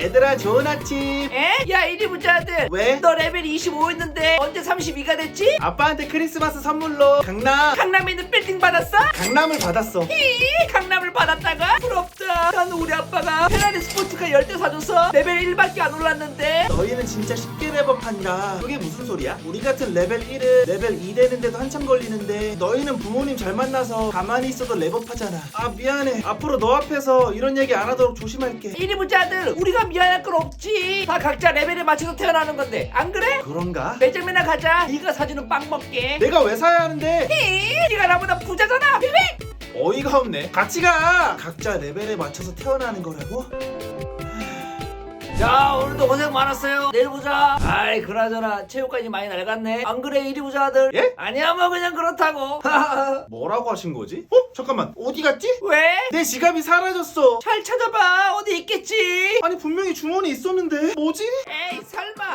얘들아 좋은 아침 에? 야 이리 보자 아들 왜? 너 레벨 25였는데 언제 32가 됐지? 아빠한테 크리스마스 선물로 강남 강남에 있는 빌딩 받았어? 강남을 받았어 이 강남을 받았다가? 부럽다. 난 우리 아빠가 페라리 스포츠카 열대 사줘서 레벨 1밖에 안 올랐는데. 너희는 진짜 쉽게 레벨판다. 그게 무슨 소리야? 우리 같은 레벨 1은 레벨 2 되는데도 한참 걸리는데 너희는 부모님 잘 만나서 가만히 있어도 레벨파잖아. 아 미안해. 앞으로 너 앞에서 이런 얘기 안 하도록 조심할게. 이리 보자 아들 우리가 미안할 건 없지. 다 각자 레벨에 맞춰서 태어나는 건데. 안 그래? 그런가? 매점이나 가자. 네가 사주는 빵 먹게. 내가 왜 사야 하는데? 이 네가 나보다 부자잖아 어이가 없네 같이 가 각자 레벨에 맞춰서 태어나는 거라고? 자 오늘도 고생 많았어요 내일 보자 아이 그나저나 체육관이 많이 낡았네 안 그래 이리 보자 아들 예? 아니야 뭐 그냥 그렇다고 뭐라고 하신 거지? 어? 잠깐만 어디 갔지? 왜? 내 지갑이 사라졌어 잘 찾아봐 어디 있겠지 아니 분명히 주머니 있었는데 뭐지? 에이 설마